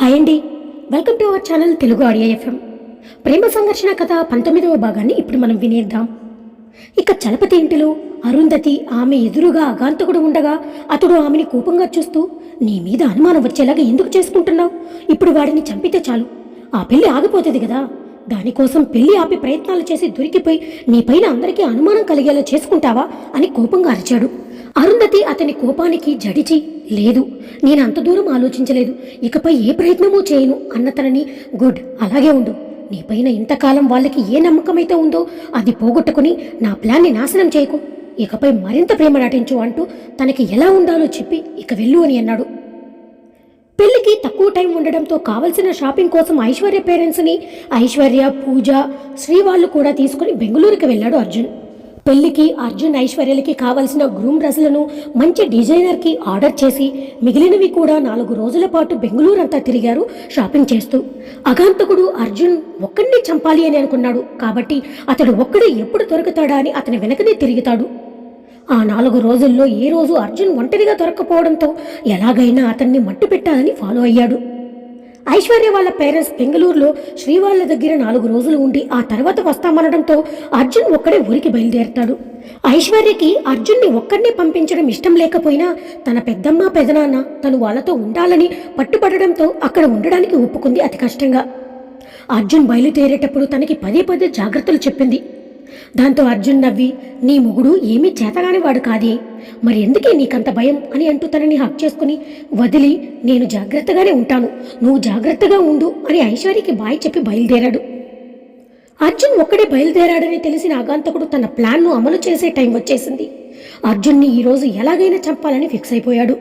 Hi అండి. Welcome to our channel Telugu audio FM. ప్రేమ సంఘర్షణ కథ పంతొమ్మిదవ భాగాన్ని ఇప్పుడు మనం వినేద్దాం. ఇక చలపతి ఇంటిలో అరుంధతి ఆమె ఎదురుగా అగాంతకుడు ఉండగా అతడు ఆమెని కోపంగా చూస్తూ నీ మీద అనుమానం వచ్చేలాగా ఎందుకు చేసుకుంటున్నావు? ఇప్పుడు వాడిని చంపితే చాలు. ఆ పెళ్ళి ఆగిపోతుంది కదా. దానికోసం పెళ్ళి ఆపి ప్రయత్నాలు చేసి దొరికిపోయి నీ పైన అందరికీ అనుమానం కలిగేలా చేసుకుంటావా? అని కోపంగా అరిచాడు. అరుంధతి అతని కోపానికి జడిచి లేదు నేను అంత దూరం ఆలోచించలేదు. ఇకపై ఏ ప్రయత్నమూ చేయను. అన్న తనని గుడ్ అలాగే ఉండు. నీపైన ఇంతకాలం వాళ్ళకి ఏ నమ్మకమైతే ఉందో అది పోగొట్టుకుని నా ప్లాన్ని నాశనం చేయకు. ఇకపై మరింత ప్రేమ నటించు అంటూ తనకి ఎలా ఉండాలో చెప్పి ఇక వెళ్ళు అని అన్నాడు. పెళ్ళికి తక్కువ టైం ఉండడంతో కావలసిన షాపింగ్ కోసం ఐశ్వర్య పేరెంట్స్ని ఐశ్వర్య పూజ శ్రీ వాళ్ళు కూడా తీసుకుని బెంగళూరుకి వెళ్ళాడు అర్జున్. పెళ్ళికి అర్జున్ ఐశ్వర్యలకి కావలసిన గ్రూమ్ డ్రెస్లను మంచి డిజైనర్కి ఆర్డర్ చేసి మిగిలినవి కూడా నాలుగు రోజుల పాటు బెంగళూరు అంతా తిరిగారు షాపింగ్ చేస్తూ. అగాంతకుడు అర్జున్ ఒక్కడిని చంపాలి అని అనుకున్నాడు. కాబట్టి అతడు ఒక్కడే ఎప్పుడు దొరుకుతాడా అని అతని వెనకనే తిరుగుతాడు. ఆ నాలుగు రోజుల్లో ఏ రోజు అర్జున్ ఒంటరిగా దొరక్కపోవడంతో ఎలాగైనా అతన్ని మట్టు పెట్టాలని ఫాలో అయ్యాడు. ఐశ్వర్య వాళ్ళ పేరెంట్స్ బెంగళూరులో శ్రీ వాళ్ళ దగ్గర నాలుగు రోజులు ఉండి ఆ తర్వాత వస్తామనడంతో అర్జున్ ఒక్కడే ఊరికి బయలుదేరతాడు. ఐశ్వర్యకి అర్జున్ని ఒక్కడినే పంపించడం ఇష్టం లేకపోయినా తన పెద్దమ్మ పెదనాన్న తను వాళ్ళతో ఉండాలని పట్టుబడడంతో అక్కడ ఉండడానికి ఒప్పుకుంది అతి కష్టంగా. అర్జున్ బయలుదేరేటప్పుడు తనకి పదే పదే జాగ్రత్తలు చెప్పింది. దాంతో అర్జున్ నవ్వి నీ మొగుడు ఏమీ చేతగాని వాడు కాదే. మరి ఎందుకే నీకంత భయం? అని అంటూ తనని హక్ చేసుకుని వదిలి నేను జాగ్రత్తగానే ఉంటాను. నువ్వు జాగ్రత్తగా ఉండు అని ఐశ్వర్యకి బాయ్ చెప్పి బయలుదేరాడు. అర్జున్ ఒక్కడే బయలుదేరాడని తెలిసిన ఆగాంతకుడు తన ప్లాన్ను అమలు చేసే టైం వచ్చేసింది. అర్జున్ని ఈరోజు ఎలాగైనా చంపాలని ఫిక్స్ అయిపోయాడు.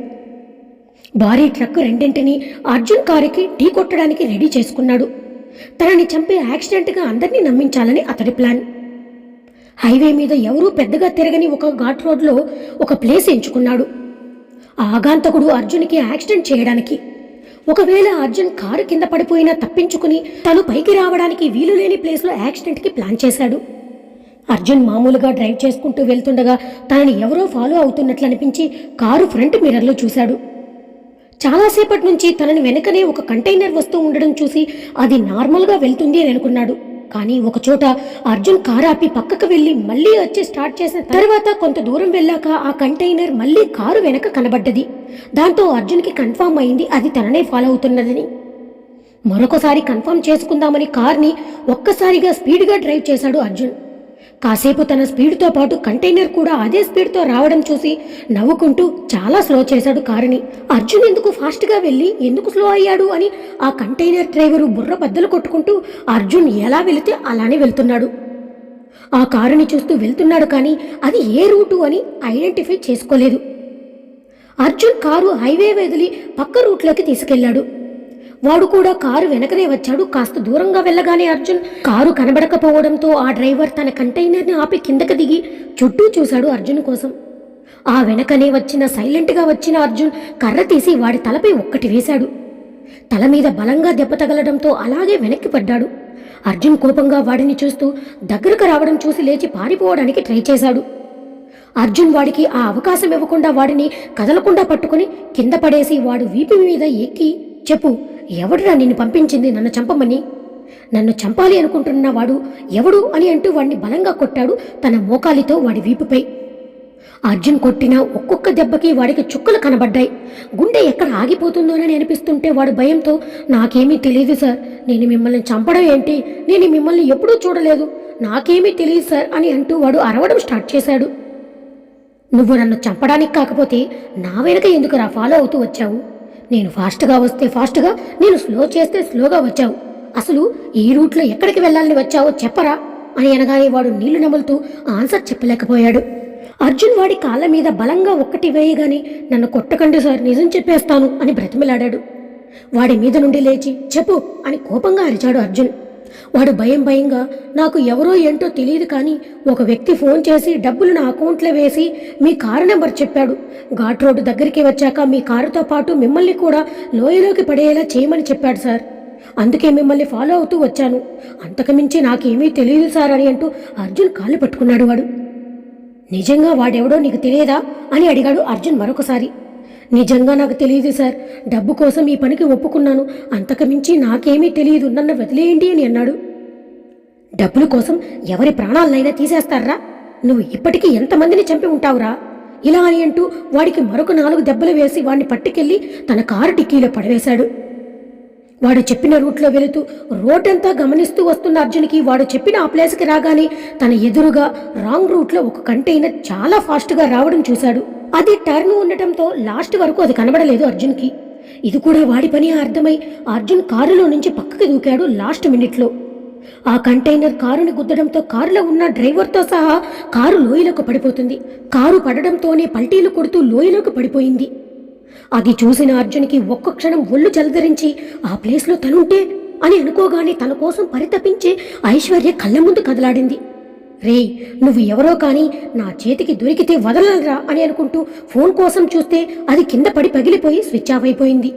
భారీ ట్రక్ రెండింటిని అర్జున్ కారుకి ఢీ కొట్టడానికి రెడీ చేసుకున్నాడు. తనని చంపే యాక్సిడెంట్గా అందరినీ నమ్మించాలని అతడి ప్లాన్. హైవే మీద ఎవరూ పెద్దగా తిరగని ఒక ఘాట్ రోడ్లో ఒక ప్లేస్ ఎంచుకున్నాడు. ఆ ఆగాంతకుడు అర్జున్కి యాక్సిడెంట్ చేయడానికి. ఒకవేళ అర్జున్ కారు కింద పడిపోయినా తప్పించుకుని తను పైకి రావడానికి వీలు లేని ప్లేస్లో యాక్సిడెంట్కి ప్లాన్ చేశాడు. అర్జున్ మామూలుగా డ్రైవ్ చేసుకుంటూ వెళ్తుండగా తనని ఎవరో ఫాలో అవుతున్నట్లు అనిపించి కారు ఫ్రంట్ మిర్రర్లో చూశాడు. చాలాసేపటి నుంచి తనని వెనకనే ఒక కంటైనర్ వస్తూ ఉండడం చూసి అది నార్మల్గా వెళ్తుంది అని అనుకున్నాడు. కానీ ఒకచోట అర్జున్ కారు ఆపి పక్కకు వెళ్ళి మళ్ళీ వచ్చి స్టార్ట్ చేసిన తర్వాత కొంత దూరం వెళ్ళాక ఆ కంటైనర్ మళ్ళీ కారు వెనక కనబడ్డది. దాంతో అర్జున్కి కన్ఫామ్ అయింది అది తననే ఫాలో అవుతున్నదని. మరొకసారి కన్ఫర్మ్ చేసుకుందామని కార్ని ఒక్కసారిగా స్పీడ్గా డ్రైవ్ చేశాడు అర్జున్. కాసేపు తన స్పీడ్తో పాటు కంటైనర్ కూడా అదే స్పీడ్తో రావడం చూసి నవ్వుకుంటూ చాలా స్లో చేశాడు కారుని. అర్జున్ ఎందుకు ఫాస్ట్గా వెళ్ళి ఎందుకు స్లో అయ్యాడు? అని ఆ కంటైనర్ డ్రైవరు బుర్ర బద్దలు కొట్టుకుంటూ అర్జున్ ఎలా వెళితే అలానే వెళ్తున్నాడు. ఆ కారుని చూస్తూ వెళ్తున్నాడు కానీ అది ఏ రూటు అని ఐడెంటిఫై చేసుకోలేదు. అర్జున్ కారు హైవే వదిలి పక్క రూట్లోకి తీసుకెళ్ళాడు వాడు కూడా కారు వెనకనే వచ్చాడు. కాస్త దూరంగా వెళ్ళగానే అర్జున్ కారు కనబడకపోవడంతో ఆ డ్రైవర్ తన కంటైనర్ని ఆపి కిందకి దిగి చుట్టూ చూశాడు అర్జున్ కోసం. ఆ వెనకనే వచ్చిన సైలెంట్గా వచ్చిన అర్జున్ కర్ర తీసి వాడి తలపై ఒక్కటి వేశాడు. తల మీద బలంగా దెబ్బ తగలడంతో అలాగే వెనక్కి పడ్డాడు. అర్జున్ కోపంగా వాడిని చూస్తూ దగ్గరకు రావడం చూసి లేచి పారిపోవడానికి ట్రై చేశాడు. అర్జున్ వాడికి ఆ అవకాశం ఇవ్వకుండా వాడిని కదలకుండా పట్టుకుని కింద పడేసి వాడు వీపు మీద ఎక్కి చెప్పు ఎవడురా నిన్ను పంపించింది నన్ను చంపమని? నన్ను చంపాలి అనుకుంటున్న వాడు ఎవడు అని అంటూ వాడిని బలంగా కొట్టాడు తన మోకాలితో వాడి వీపుపై. అర్జున్ కొట్టిన ఒక్కొక్క దెబ్బకి వాడికి చుక్కలు కనబడ్డాయి. గుండె ఎక్కడ ఆగిపోతుందోనని అనిపిస్తుంటే వాడు భయంతో నాకేమీ తెలియదు సార్ నేను మిమ్మల్ని చంపడం ఏంటి? నేను మిమ్మల్ని ఎప్పుడూ చూడలేదు. నాకేమీ తెలియదు సార్ అని అంటూ వాడు అరవడం స్టార్ట్ చేశాడు. నువ్వు నన్ను చంపడానికి కాకపోతే నా వెనుక ఎందుకు రా ఫాలో అవుతూ వచ్చావు? నేను ఫాస్ట్గా వస్తే ఫాస్ట్గా నేను స్లో చేస్తే స్లోగా వచ్చావు. అసలు ఈ రూట్లో ఎక్కడికి వెళ్ళాలని వచ్చావో చెప్పరా? అని అనగానే వాడు నీళ్ళు నములుతూ ఆన్సర్ చెప్పలేకపోయాడు. అర్జున్ వాడి కాళ్ళ మీద బలంగా ఒక్కటి వేయగానే నన్ను కొట్టకండి సార్ నిజం చెప్పేస్తాను అని బ్రతిమిలాడాడు. వాడి మీద నుండి లేచి చెప్పు అని కోపంగా అరిచాడు అర్జున్. వాడు భయం భయంగా నాకు ఎవరో ఏంటో తెలియదు కానీ ఒక వ్యక్తి ఫోన్ చేసి డబ్బులు నా అకౌంట్లో వేసి మీ కారు నెంబర్ చెప్పాడు. ఘాట్ రోడ్డు దగ్గరికి వచ్చాక మీ కారుతో పాటు మిమ్మల్ని కూడా లోయలోకి పడేలా చేయమని చెప్పాడు సార్. అందుకే మిమ్మల్ని ఫాలో అవుతూ వచ్చాను. అంతకుమించి నాకేమీ తెలియదు సార్ అని అంటూ అర్జున్ కాళ్ళు పట్టుకున్నాడు వాడు. నిజంగా వాడెవడో నీకు తెలియదా? అని అడిగాడు అర్జున్ మరొకసారి. నిజంగా నాకు తెలియదు సార్. డబ్బు కోసం ఈ పనికి ఒప్పుకున్నాను. అంతకుమించి నాకేమీ తెలియదు. నన్ను వదిలేయండి అని అన్నాడు. డబ్బుల కోసం ఎవరి ప్రాణాలనైనా తీసేస్తారా? నువ్వు ఇప్పటికీ ఎంతమందిని చంపి ఉంటావురా? ఇలా అని అంటూ వాడికి మరొక నాలుగు దెబ్బలు వేసి వాడిని పట్టుకెళ్ళి తన కారు డిక్కీలో పడవేశాడు. వాడు చెప్పిన రూట్లో వెళుతూ రోడ్డంతా గమనిస్తూ వస్తున్న అర్జున్కి వాడు చెప్పిన ఆ ప్లేస్కి రాగానే తన ఎదురుగా రాంగ్ రూట్లో ఒక కంటైనర్ చాలా ఫాస్ట్గా రావడం చూశాడు. అది టర్న్ ఉండటంతో లాస్ట్ వరకు అది కనబడలేదు అర్జున్కి. ఇది కూడా వాడి పని అర్థమై అర్జున్ కారులో నుంచి పక్కకి దూకాడు లాస్ట్ మినిట్లో. ఆ కంటైనర్ కారుని గుద్దడంతో కారులో ఉన్న డ్రైవర్తో సహా కారు లోయలోకి పడిపోతుంది. కారు పడడంతోనే పల్టీలు కొడుతూ లోయలోకి పడిపోయింది. అది చూసిన అర్జున్కి ఒక్క క్షణం ఒళ్ళు చలదరించి ఆ ప్లేస్లో తనుంటే? అని అనుకోగానే తన కోసం పరితపించే ఐశ్వర్య కళ్ళ ముందు కదలాడింది. రే నువ్వు ఎవరో కానీ నా చేతికి దొరికితే వదలరా అని అనుకుంటూ ఫోన్ కోసం చూస్తే అది కింద పడి పగిలిపోయి స్విచ్ ఆఫ్ అయిపోయింది.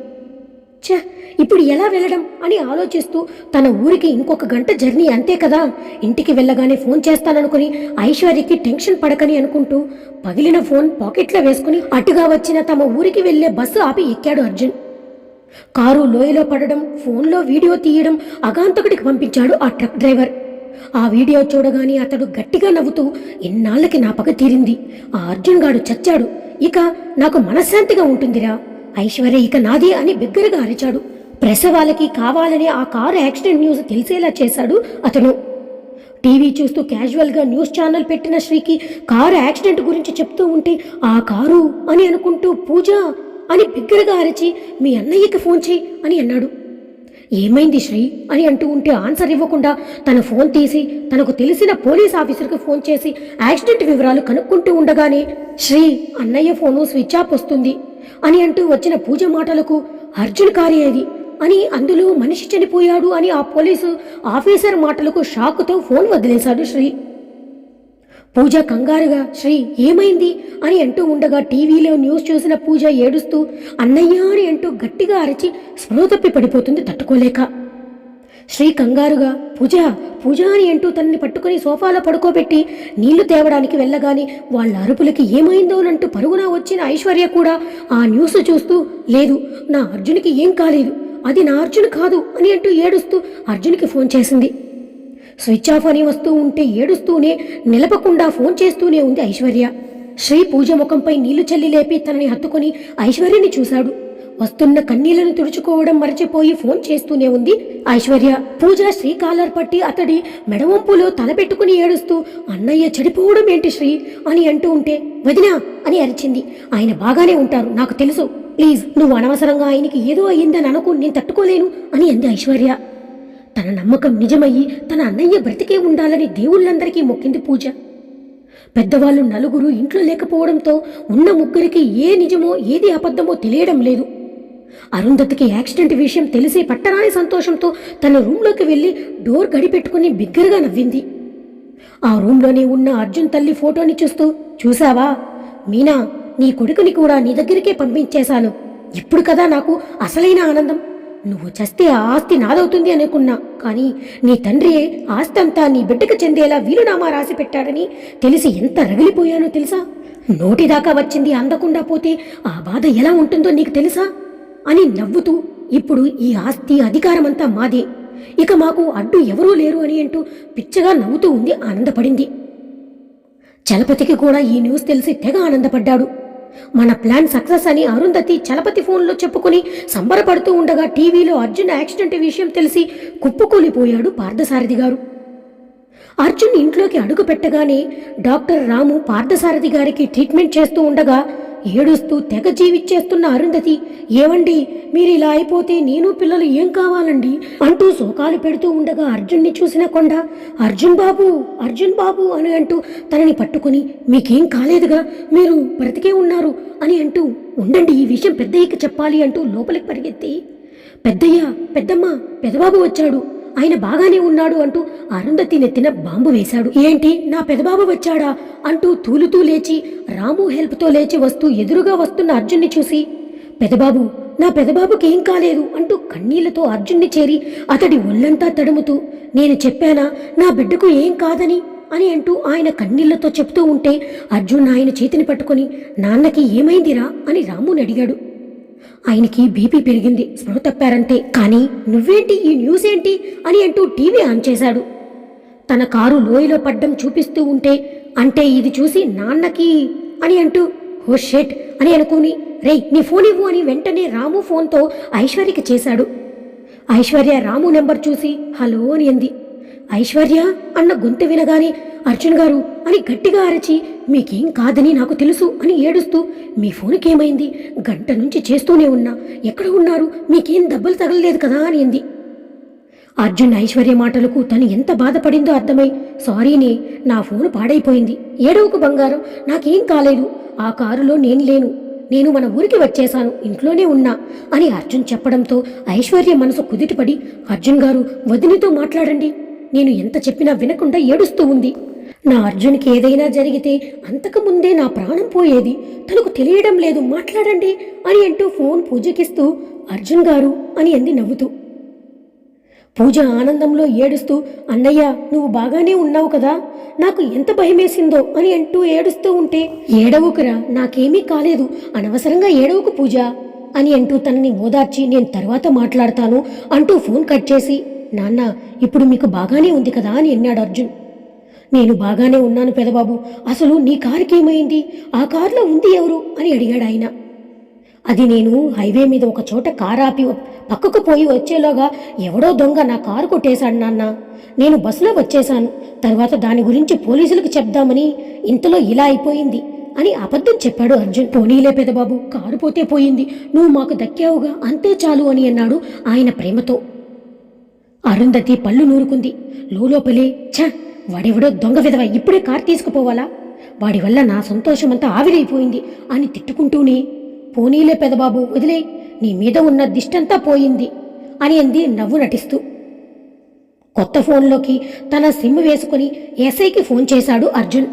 ఛ ఇప్పుడు ఎలా వెళ్ళడం అని ఆలోచిస్తూ తన ఊరికి ఇంకొక గంట జర్నీ అంతే కదా. ఇంటికి వెళ్ళగానే ఫోన్ చేస్తాననుకుని ఐశ్వర్యకి టెన్షన్ పడకని అనుకుంటూ పగిలిన ఫోన్ పాకెట్లో వేసుకుని అటుగా వచ్చిన తమ ఊరికి వెళ్ళే బస్సు ఆపి ఎక్కాడు అర్జున్. కారు లోయలో పడడం ఫోన్లో వీడియో తీయడం అగాంతకుడికి పంపించాడు ఆ ట్రక్ డ్రైవర్. ఆ వీడియో చూడగానే అతడు గట్టిగా నవ్వుతూ ఇన్నాళ్ళకి నా పగ తీరింది. ఆ అర్జున్ గాడు చచ్చాడు. ఇక నాకు మనశ్శాంతిగా ఉంటుందిరా. ఐశ్వర్య ఇక నాది అని బిగ్గరగా అరిచాడు. ప్రెస్ వాళ్ళకి కావాలని ఆ కారు యాక్సిడెంట్ న్యూస్ తెలిసేలా చేశాడు అతను. టీవీ చూస్తూ క్యాజువల్గా న్యూస్ ఛానల్ పెట్టిన శ్రీకి కారు యాక్సిడెంట్ గురించి చెప్తూ ఉంటే ఆ కారు అని అనుకుంటూ పూజ అని బిగ్గరగా అరిచి మీ అన్నయ్యకి ఫోన్ చేయి అని అన్నాడు. ఏమైంది శ్రీ? అని అంటూ ఉంటే ఆన్సర్ ఇవ్వకుండా తన ఫోన్ తీసి తనకు తెలిసిన పోలీస్ ఆఫీసర్కి ఫోన్ చేసి యాక్సిడెంట్ వివరాలు కనుక్కుంటూ ఉండగానే శ్రీ అన్నయ్య ఫోను స్విచ్ ఆఫ్ వస్తుంది అని అంటూ వచ్చిన పూజ మాటలకు అర్జున్ కారే అని అందులో మనిషి చనిపోయాడు అని ఆ పోలీసు ఆఫీసర్ మాటలకు షాకుతో ఫోన్ వదిలేశాడు శ్రీ. పూజ కంగారుగా శ్రీ ఏమైంది? అని అంటూ ఉండగా టీవీలో న్యూస్ చూసిన పూజ ఏడుస్తూ అన్నయ్య అని అంటూ గట్టిగా అరిచి స్పృహ తప్పి పడిపోతుంది తట్టుకోలేక. శ్రీ కంగారుగా పూజ పూజ అని అంటూ తనని పట్టుకుని సోఫాలో పడుకోబెట్టి నీళ్ళు తేవడానికి వెళ్ళగానే వాళ్ళ అరుపులకి ఏమైందోనంటూ పరుగున వచ్చిన ఐశ్వర్య కూడా ఆ న్యూస్ చూస్తూ లేదు నా అర్జునికి ఏం కాలేదు అది నా అర్జున్ కాదు అని అంటూ ఏడుస్తూ అర్జున్కి ఫోన్ చేసింది. స్విచ్ ఆఫ్ అని వస్తూ ఉంటే ఏడుస్తూనే నిలపకుండా ఫోన్ చేస్తూనే ఉంది ఐశ్వర్య. శ్రీ పూజ ముఖంపై నీళ్ళు చల్లి లేపి తనని హత్తుకుని ఐశ్వర్యని చూశాడు. వస్తున్న కన్నీళ్ళను తుడుచుకోవడం మరచిపోయి ఫోన్ చేస్తూనే ఉంది ఐశ్వర్య. పూజ శ్రీ కాలర్ పట్టి అతడి మెడవంపులో తలపెట్టుకుని ఏడుస్తూ అన్నయ్య చెడిపోవడం ఏంటి శ్రీ? అని అంటూ ఉంటే వదినా అని అరిచింది. ఆయన బాగానే ఉంటారు నాకు తెలుసు. ప్లీజ్ నువ్వు అనవసరంగా ఆయనకి ఏదో అయ్యిందని అనుకు నేను తట్టుకోలేను అని అంది ఐశ్వర్య. తన నమ్మకం నిజమయ్యి తన అన్నయ్య బ్రతికే ఉండాలని దేవుళ్ళందరికీ మొక్కింది పూజ. పెద్దవాళ్ళు నలుగురు ఇంట్లో లేకపోవడంతో ఉన్న ముగ్గురికి ఏ నిజమో ఏది అబద్ధమో తెలియడం లేదు. అరుంధతికి యాక్సిడెంట్ విషయం తెలిసి పట్టరాని సంతోషంతో తన రూంలోకి వెళ్ళి డోర్ గడిపెట్టుకుని బిగ్గరగా నవ్వింది. ఆ రూంలోనే ఉన్న అర్జున్ తల్లి ఫోటోని చూస్తూ చూసావా మీనా నీ కొడుకుని కూడా నీ దగ్గరికే పంపించేశాను. ఇప్పుడు కదా నాకు అసలైన ఆనందం. నువ్వు చస్తే ఆ ఆస్తి నాదవుతుంది అనుకున్నా. కానీ నీ తండ్రి ఆస్తంతా నీ బిడ్డకు చెందేలా వీలునామా రాసి పెట్టాడని తెలిసి ఎంత రగిలిపోయానో తెలుసా? నోటిదాకా వచ్చింది అందకుండా పోతే ఆ బాధ ఎలా ఉంటుందో నీకు తెలుసా? అని నవ్వుతూ ఇప్పుడు ఈ ఆస్తి అధికారమంతా మాదే. ఇక మాకు అడ్డు ఎవరూ లేరు అని అంటూ పిచ్చగా నవ్వుతూ ఉంది ఆనందపడింది. చలపతికి కూడా ఈ న్యూస్ తెలిసి తెగ ఆనందపడ్డాడు. మన ప్లాన్ సక్సెస్ అని అరుంధతి చలపతి ఫోన్లో చెప్పుకుని సంబరపడుతూ ఉండగా టీవీలో అర్జున్ యాక్సిడెంట్ విషయం తెలిసి కుప్పకూలిపోయాడు పార్థసారథి గారు. అర్జున్ ఇంట్లోకి అడుగు పెట్టగానే డాక్టర్ రాము పార్థసారథి గారికి ట్రీట్మెంట్ చేస్తూ ఉండగా ఏడుస్తూ తెగ జీవిచ్చేస్తున్న అరుంధతి ఏమండి మీరు ఇలా అయిపోతే నేను పిల్లలు ఏం కావాలండి? అంటూ శోకాలు పెడుతూ ఉండగా అర్జున్ని చూసిన కొండ అర్జున్ బాబు అర్జున్ బాబు అని అంటూ తనని పట్టుకుని మీకేం కాలేదుగా మీరు బ్రతికే ఉన్నారు అని అంటూ ఉండండి ఈ విషయం పెద్దయ్యకి చెప్పాలి అంటూ లోపలికి పరిగెత్తి పెద్దయ్య పెద్దమ్మ పెదబాబు వచ్చాడు ఆయన బాగానే ఉన్నాడు అంటూ అరుంధతి నెత్తిన బాంబు వేశాడు. ఏంటి? నా పెదబాబు వచ్చాడా? అంటూ తూలుతూ లేచి రాము హెల్ప్తో లేచి వస్తూ ఎదురుగా వస్తున్న అర్జున్ని చూసి పెదబాబు నా పెదబాబుకి ఏం కాలేదు అంటూ కన్నీళ్ళతో అర్జున్ని చేరి అతడి ఒళ్ళంతా తడుముతూ నేను చెప్పానా నా బిడ్డకు ఏం కాదని అని అంటూ ఆయన కన్నీళ్ళతో చెప్తూ ఉంటే అర్జున్ ఆయన చేతిని పట్టుకొని నాన్నకి ఏమైందిరా అని రాముని అడిగాడు. ఆయనకి బీపీ పెరిగింది. స్పృహ తప్పారంతే కానీ నువ్వేంటి? ఈ న్యూస్ ఏంటి? అని అంటూ టీవీ ఆన్ చేశాడు. తన కారు లోయలో పడ్డం చూపిస్తూ ఉంటే అంటే ఇది చూసి నాన్నకి అని అంటూ హో షెట్ అని అనుకుని రేయ్ నీ ఫోన్ ఇవ్వు అని వెంటనే రాము ఫోన్తో ఐశ్వర్యకి చేశాడు. ఐశ్వర్య రాము నెంబర్ చూసి హలో అని అంది. ఐశ్వర్య అన్న గొంతు వినగానే అర్జున్ గారు అని గట్టిగా అరచి మీకేం కాదని నాకు తెలుసు అని ఏడుస్తూ మీ ఫోన్కి ఏమైంది గంట నుంచి చేస్తూనే ఉన్నా. ఎక్కడ ఉన్నారు? మీకేం దెబ్బలు తగలలేదు కదా అని అంది. అర్జున్ ఐశ్వర్య మాటలకు తను ఎంత బాధపడిందో అర్థమై సారీనే నా ఫోన్ పాడైపోయింది. ఏడవకు బంగారం నాకేం కాలేదు. ఆ కారులో నేను లేను. నేను మన ఊరికి వచ్చేశాను. ఇంట్లోనే ఉన్నా అని అర్జున్ చెప్పడంతో ఐశ్వర్య మనసు కుదిటిపడి అర్జున్ గారు వదినితో మాట్లాడండి. నేను ఎంత చెప్పినా వినకుండా ఏడుస్తూ ఉంది. నా అర్జున్కి ఏదైనా జరిగితే అంతకు ముందే నా ప్రాణం పోయేది. తనకు తెలియడం లేదు. మాట్లాడండి అని అంటూ ఫోన్ పూజకిస్తూ అర్జున్ గారు అని అంది నవ్వుతూ. పూజ ఆనందంలో ఏడుస్తూ అన్నయ్య నువ్వు బాగానే ఉన్నావు కదా. నాకు ఎంత భయమేసిందో అని అంటూ ఏడుస్తూ ఉంటే ఏడవుకురా నాకేమీ కాలేదు. అనవసరంగా ఏడవకు పూజ అని అంటూ తనని ఓదార్చి నేను తర్వాత మాట్లాడతాను అంటూ ఫోన్ కట్ చేసి నాన్న ఇప్పుడు మీకు బాగానే ఉంది కదా అని అన్నాడు అర్జున్. నేను బాగానే ఉన్నాను పెదబాబు. అసలు నీ కారుకి ఏమైంది ఆ కారులో ఉంది ఎవరు? అని అడిగాడు ఆయన అది నేను హైవే మీద ఒక చోట కారు ఆపి పక్కకు పోయి వచ్చేలోగా ఎవడో దొంగ నా కారు కొట్టేశాడు నాన్న. నేను బస్సులో వచ్చేశాను. తర్వాత దాని గురించి పోలీసులకు చెప్దామని ఇంతలో ఇలా అయిపోయింది అని అబద్ధం చెప్పాడు అర్జున్. పోనీలే పెదబాబు కారు పోతే పోయింది. నువ్వు మాకు దక్కావుగా అంతే చాలు అని అన్నాడు ఆయన ప్రేమతో. అరుంధతి పళ్ళు నూరుకుంది. లోపలే ఛ! వాడెవడో దొంగ విధవ ఇప్పుడే కారు తీసుకుపోవాలా? వాడి వల్ల నా సంతోషమంతా ఆవిరైపోయింది అని తిట్టుకుంటూనే పోనీలే పెదబాబు వదిలే నీ మీద ఉన్న దిష్టంతా పోయింది అని అంది నవ్వు నటిస్తూ. కొత్త ఫోన్లోకి తన సిమ్ వేసుకుని ఎస్ఐకి ఫోన్ చేశాడు అర్జున్.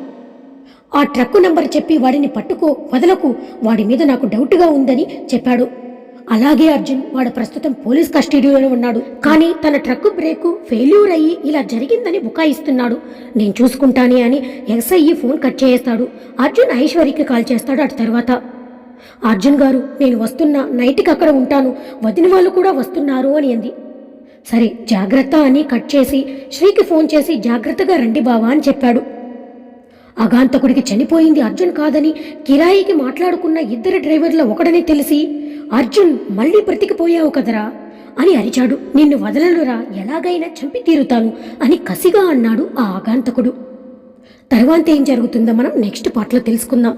ఆ ట్రక్కు నంబర్ చెప్పి వాడిని పట్టుకో వదలకు వాడి మీద నాకు డౌట్గా ఉందని చెప్పాడు. అలాగే అర్జున్ వాడు ప్రస్తుతం పోలీస్ కస్టడీలోనే ఉన్నాడు. కానీ తన ట్రక్కు బ్రేకు ఫెయిల్యూర్ అయ్యి ఇలా జరిగిందని బుకాయిస్తున్నాడు. నేను చూసుకుంటానే అని ఎస్ఐ ఫోన్ కట్ చేస్తాడు అర్జున్ ఐశ్వర్యకి కాల్ చేస్తాడు అటు తర్వాత. అర్జున్ గారు నేను వస్తున్నా నైట్కి అక్కడ ఉంటాను. వదిన వాళ్ళు కూడా వస్తున్నారు అని అంది. సరే జాగ్రత్త అని కట్ చేసి శ్రీకి ఫోన్ చేసి జాగ్రత్తగా రండి బావా అని చెప్పాడు. అగాంతకుడికి చనిపోయింది అర్జున్ కాదని కిరాయికి మాట్లాడుకున్న ఇద్దరు డ్రైవర్ల ఒకడని తెలిసి అర్జున్ మళ్ళీ బ్రతికిపోయావు కదరా? అని అరిచాడు. నిన్ను వదలనురా ఎలాగైనా చంపి తీరుతాను అని కసిగా అన్నాడు ఆ ఆగాంతకుడు. తర్వాత ఏం జరుగుతుందో మనం నెక్స్ట్ పాటలో తెలుసుకుందాం.